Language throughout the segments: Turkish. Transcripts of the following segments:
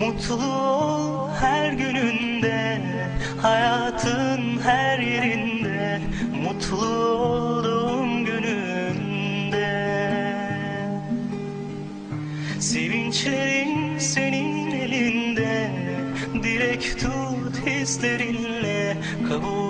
Mutlu ol her gününde Hayatın her yerinde Mutlu olduğum gününde. Sevinçlerin senin elinde Dilek tut hislerinle Kabul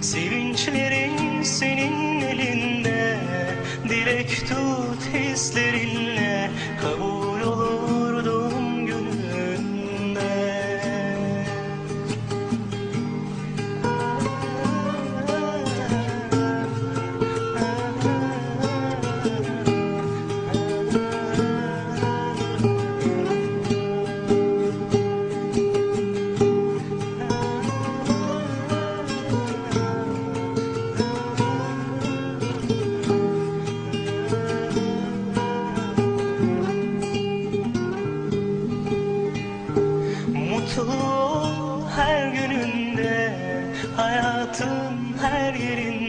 Sevinçlerin senin elinde. Dilek tut hislerinle. Kabul her gününde Hayatın her yerinde